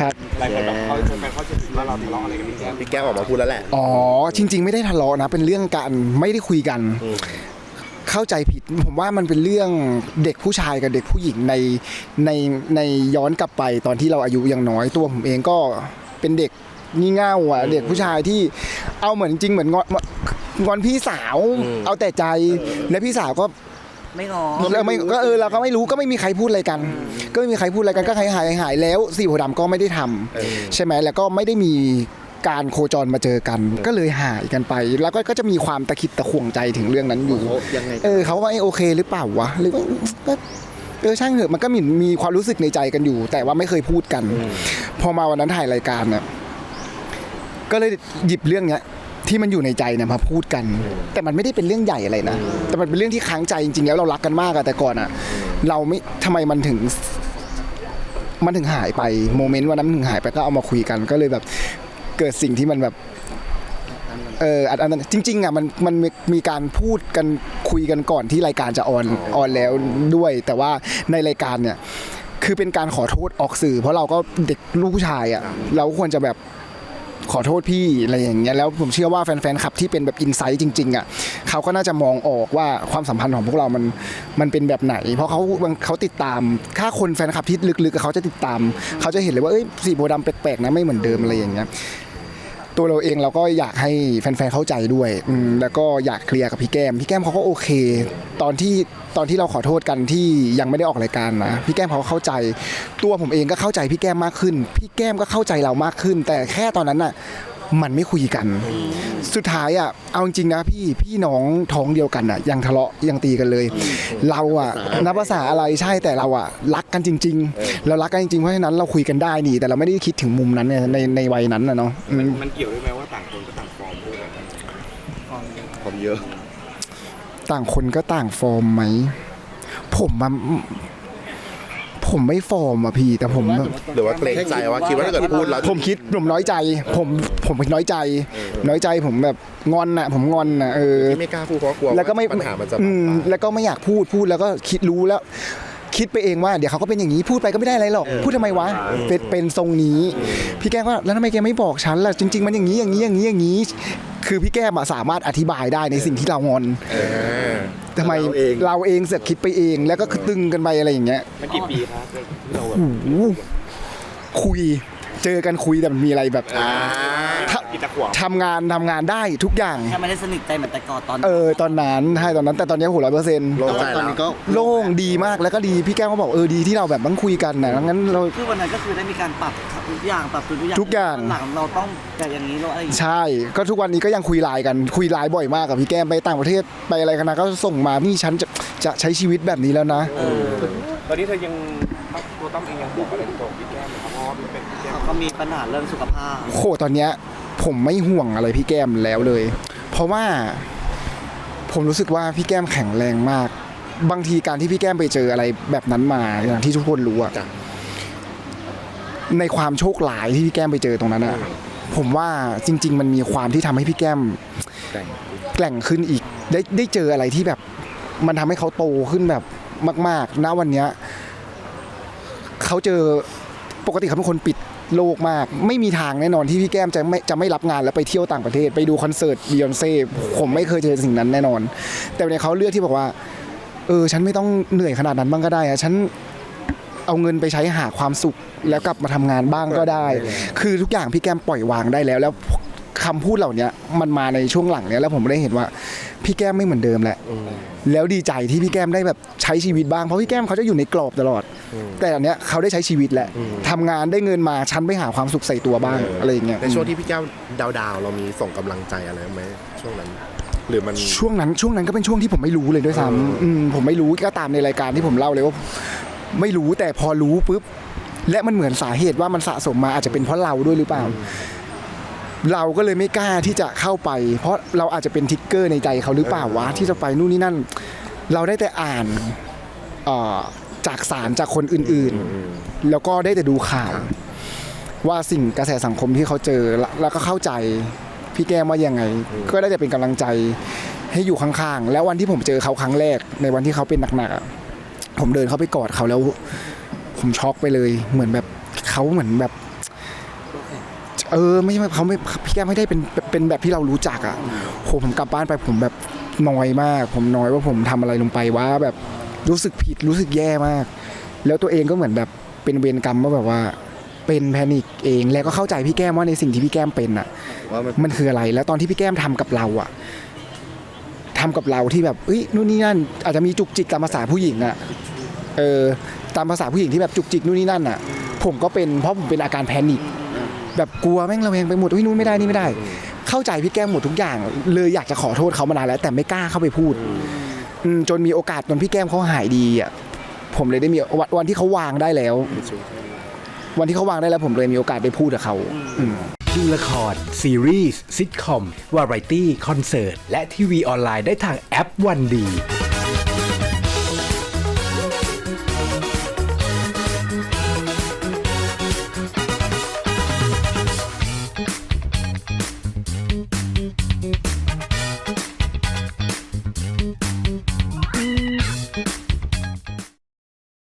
ครับ หลายคนแบบเขาแฟนเขาจะคิดว่าเราทะเลาะอะไรกันพี่แก้มพี่แก้วออกมาพูดแล้วแหละ อ๋อ จริง ๆ ไม่ได้ทะเลาะนะ เป็นเรื่องการไม่ได้คุยกันอืมเข้าใจผิดผมว่ามันเป็นเรื่องเด็กผู้ชายกับเด็กผู้หญิงในในในย้อนกลับไปตอนที่เราอายุยังน้อยตัวผมเองก็เป็นเด็กงี่เง่าอะเด็กผู้ชายที่เอาเหมือนจริงเหมือนงอนงอนพี่สาวอืมเอาแต่ใจและพี่สาวก็ ไม่งอเราไม่ก็เออเราก็ไม่รู้ก็ไม่มีใครพูดอะไรกัน ก็ไม่มีใครพูดอะไรกันก็หายหายหายแล้วสี่หัวดำก็ไม่ได้ทำเออ ใช่ไหมแล้วก็ไม่ได้มีการโคจรมาเจอกัน ก็เลยหายกันไป แล้วก็ก็จะมีความตะขิดตะขวงใจถึงเรื่องนั้นอยู่เขายังไงเออเขาว่าเอ้ยโอเคหรือเปล่าวะหรือว่าก็เออช่างเถอะมันก็มีมีความรู้สึกในใจกันอยู่ แต่ว่าไม่เคยพูดกัน พอมาวันนั้นถ่ายรายการเนี่ยก็เลยหยิบเรื่องเนี้ย ที่มันอยู่ในใจเนี่ยมาพูดกัน แต่มันไม่ได้เป็นเรื่องใหญ่อะไรนะ แต่มันเป็นเรื่องที่ค้างใจจริงๆแล้วเรารักกันมากอะแต่ก่อนอะเราไม่ทำไมมันถึง มันถึงหายไปโมเมนต์วันนั้นมันถึงหายไปก็เอามาคุยกันก็เลยแบบเกิดสิ่งที่มันแบบเอออันอันนั้นจริงๆอะมันมันมีมีการพูดกันคุยกันก่อนที่รายการจะออนออนแล้วด้วย แต่ว่าในรายการเนี่ย คือเป็นการขอโทษออกสื่อ เพราะเราก็เด็กลูกผู้ชายอะเราควรจะแบบ ขอโทษพี่อะไรอย่างเงี้ยแล้วผมเชื่อว่าแฟนๆขับที่เป็นแบบอินไซต์จริงๆอะเขาก็น่าจะมองออกว่าความสัมพันธ์ของพวกเรามันมันเป็นแบบไหน เพราะเขาเขาติดตามถ้าคนแฟนคลับที่ลึกๆเขาจะติดตาม เขาจะเห็นเลยว่าเอ้ยสีโบดำแปลกๆนะไม่เหมือนเดิมอะไรอย่างเงี้ย ตัวเราเองเราก็อยากให้แฟนๆเข้าใจด้วยแล้วก็อยากเคลียร์กับพี่แก้ม พี่แก้มเขาก็โอเค ตอนที่ตอนที่เราขอโทษกันที่ยังไม่ได้ออกรายการนะพี่แก้มเขาเข้าใจ ตัวผมเองก็เข้าใจพี่แก้มมากขึ้น พี่แก้มก็เข้าใจเรามากขึ้น แต่แค่ตอนนั้นน่ะ มันไม่คุยกัน สุดท้ายอะเอาจริงๆนะพี่พี่น้องท้องเดียวกันอะ ยังทะเลาะยังตีกันเลย เราอะนับภาษาอะไรใช่แต่เราอะรักกันจริง ๆ เรารักกันจริงๆเพราะฉะนั้นเราคุยกันได้นี่ แต่เราไม่ได้คิดถึงมุมนั้นเนี่ยในในวัยนั้นนะเนาะอืมมันเกี่ยวด้วยไหมว่าต่างคนก็ต่างฟอร์มด้วยกันผมเยอะ ต่างคนก็ต่างฟอร์มไหมผมมัน ผมไม่ฟอร์มอะพี่ แต่ผมหรือว่าเกรงใจว่าคิดว่าถ้าเกิดพูดแล้วผมคิดผมน้อยใจ ผมผมน้อยใจ น้อยใจผมแบบงอนน่ะ ผมงอนน่ะเออที่ไม่กล้าพูดเพราะกลัวแล้วก็ไม่ปัญหามันจะอืมบานปลายแล้วก็ไม่อยากพูดพูดแล้วก็คิดรู้แล้ว คิดไปเองว่าเดี๋ยวเขาก็เป็นอย่างนี้พูดไปก็ไม่ได้อะไรหรอกพูดทำไมวะเป็นเป็นทรงนี้ พี่แก้มว่าแล้วทำไมแกไม่บอกฉันล่ะจริง ๆ มันอย่างนี้อย่างนี้อย่างนี้อย่างนี้ คือพี่แก้มอะสามารถอธิบายได้ในสิ่งที่เรางอน เออ ทำไมเราเอง เราเองเสือกคิดไปเอง แล้วก็คือตึงกันไปอะไรอย่างเงี้ย มันกี่ปีครับที่เราแบบโอ้โหคุยเจอกันคุยแต่มันมีอะไรแบบอ่าถ้ากีตะขวางทำงานทำงานได้ทุกอย่าง แค่ไม่ได้สนิทใจเหมือนแต่ก่อนตอนเออตอนนั้นใช่ตอนนั้น แต่ตอนนี้โหร้อยเปอร์เซ็นต์โล่งใจแล้วโล่งดีมากแล้วก็ดีพี่แก้วก็บอกเออดีที่เราแบบต้องคุยกันนะงั้นเรา คือวันนั้นก็คือได้มีการปรับทุกอย่างปรับตัวทุกอย่างทุกอย่าง หลังเราต้องแบบอย่างนี้เราอะไรอย่างนี้ใช่ ก็ทุกวันนี้ก็ยังคุยไลน์กันคุยไลน์บ่อยมากกับพี่แก้มไปต่างประเทศไปอะไรกันนะก็ส่งมานี่ฉันจะจะใช้ชีวิตแบบนี้แล้วนะ เออตอนนี้เธอยังตัวต้อมเองยังบอกอะไรกับพี่แก้มไหมครับเพราะว่ามันเป็นพี่แก้มเขาก็มีปัญหาเรื่องสุขภาพโคตอนเนี้ย ผมไม่ห่วงอะไรพี่แก้มแล้วเลย เพราะว่าผมรู้สึกว่าพี่แก้มแข็งแรงมาก บางทีการที่พี่แก้มไปเจออะไรแบบนั้นมาอย่างที่ทุกคนรู้อะจ้ะในความโชคร้ายที่พี่แก้มไปเจอตรงนั้นอะผมว่าจริง ๆ มันมีความที่ทำให้พี่แก้มแต่งแกร่งขึ้นอีก ได้ได้เจออะไรที่แบบ มันทำให้เขาโตขึ้นแบบมาก ๆ ณวันเนี้ยเขาเจอปกติเขาเป็นคนปิด โลกมาก ไม่มีทางแน่นอนที่พี่แก้มจะไม่จะไม่รับงานแล้วไปเที่ยวต่างประเทศ ไปดูคอนเสิร์ตบิยอนเซ่ผมไม่เคยเจอสิ่งนั้นแน่นอน แต่ในเขาเลือกที่บอกว่าเออฉันไม่ต้องเหนื่อยขนาดนั้นบ้างก็ได้อะฉันเอาเงินไปใช้หาความสุขแล้วกลับมาทำงานบ้างก็ได้ คือทุกอย่างพี่แก้มปล่อยวางได้แล้วแล้ว คำพูดเหล่านี้มันมาในช่วงหลังเนี้ยแล้วผมได้เห็นว่า พี่แก้มไม่เหมือนเดิมแหละแล้วดีใจที่พี่แก้มได้แบบใช้ชีวิตบ้างเพราะพี่แก้มเขาจะอยู่ในกรอบตลอด แต่อันเนี้ยเขาได้ใช้ชีวิตแหละทำงานได้เงินมาฉันไปหาความสุขใส่ตัวบ้างอะไรอย่างเงี้ยในช่วงที่พี่แก้วดาวๆเรามีส่งกำลังใจอะไรไหมช่วงนั้น หรือมัน ช่วงนั้นช่วงนั้นก็เป็นช่วงที่ผมไม่รู้เลยด้วยซ้ำอืมผมไม่รู้ก็ตามในรายการที่ผมเล่าเลยว่าไม่รู้แต่พอรู้ปุ๊บและมันเหมือนสาเหตุว่ามันสะสมมาอาจจะเป็นเพราะเราด้วยหรือเปล่า เราก็เลยไม่กล้าที่จะเข้าไป เพราะเราอาจจะเป็นทิกเกอร์ในใจเขาหรือเปล่าวะที่จะไปนู่นนี่นั่น เราได้แต่อ่านเอ่อจากสารจากคนอื่นๆ แล้วก็ได้แต่ดูข่าว ว่าสิ่งกระแสสังคมที่เขาเจอแล้วแล้วก็เข้าใจพี่แก้มว่ายังไง ก็ได้แต่เป็นกำลังใจให้อยู่ข้างๆ แล้ววันที่ผมเจอเขาครั้งแรก ในวันที่เขาเป็นหนักๆอะผมเดินเข้าไปกอดเขาแล้ว ผมช็อกไปเลย เหมือนแบบเขาเหมือนแบบ เออไม่ไม่เขาไม่พี่แก้มไม่ได้เป็นเป็นแบบที่เรารู้จักอะโหผมกลับบ้านไปผมแบบน้อยมาก ผมน้อยว่าผมทำอะไรลงไปว่าแบบรู้สึกผิดรู้สึกแย่มาก แล้วตัวเองก็เหมือนแบบเป็นเวรกรรมว่าแบบว่า เป็นแพนิคเองแล้วก็เข้าใจพี่แก้มว่าในสิ่งที่พี่แก้มเป็นอะว่ามันมันคืออะไรแล้วตอนที่พี่แก้มทำกับเราอะทำกับเราที่แบบเอ้ยนู่นนี่นั่น อาจจะมีจุกจิกตามภาษาผู้หญิงอะเออตามภาษาผู้หญิงที่แบบจุกจิกนู่นนี่นั่นอะผมก็เป็นเพราะผมเป็นอาการแพนิค แบบกลัวแม่งระแวงไปหมดอุ้ยนู่นไม่ได้นี่ไม่ได้ เข้าใจพี่แก้มหมดทุกอย่าง เลยอยากจะขอโทษเขามานานแล้ว แต่ไม่กล้าเข้าไปพูดอืมจนมีโอกาสตอนพี่แก้มเขาหายดีอะผมเลยได้มีวันวันที่เขาวางได้แล้ว วันที่เขาวางได้แล้วผมเลยมีโอกาสได้พูดกับเขาอืมดูละคร ซีรีส์ซิทคอม วาไรตี้ คอนเสิร์ต และทีวีออนไลน์ได้ทางแอปวันดี